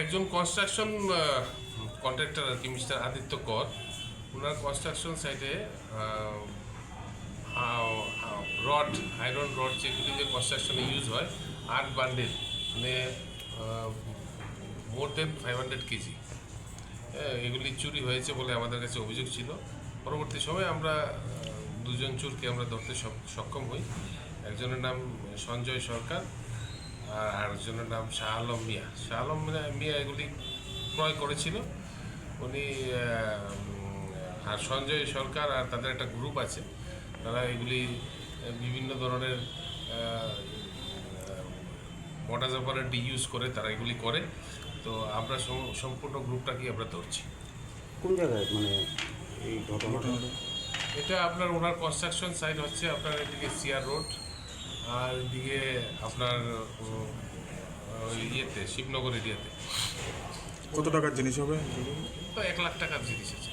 একজন construction contractor আর কি mister Aditya Kar. ওনার কনস্ট্রাকশন সাইটে রড আয়রন রড যেগুলি যে কনস্ট্রাকশনে ইউজ হয়, আট বান্ডেল মানে more than five hundred KG এগুলি চুরি হয়েছে বলে আমাদের কাছে অভিযোগ ছিল। পরবর্তী সময়ে আমরা দুজন চোরকে আমরা ধরতে সক্ষম হই। একজনের নাম সঞ্জয় সরকার আর আরেকজনের নাম শাহ আলম মিয়া। শাহ আলম মিয়া- এগুলি ক্রয় করেছিল। উনি আর সঞ্জয় সরকার আর তাদের একটা গ্রুপ আছে। তারা এগুলি বিভিন্ন ধরনের মোটাজ অপারেন্ট ইউজ করে তারা এগুলি করে। তো আমরা সম- সম্পূর্ণ গ্রুপটাকে আমরা ধরছি। কোন জায়গায়? মানে এই ঘটনাটা? এটা আপনার ওনার কনস্ট্রাকশন সাইট হচ্ছে আপনার এদিকে সিয়ার রোড আর এদিকে আপনার ওই ইয়েতে শিবনগর এরিয়াতে কত টাকার জিনিস হবে? তো এক লাখ টাকার জিনিস আছে।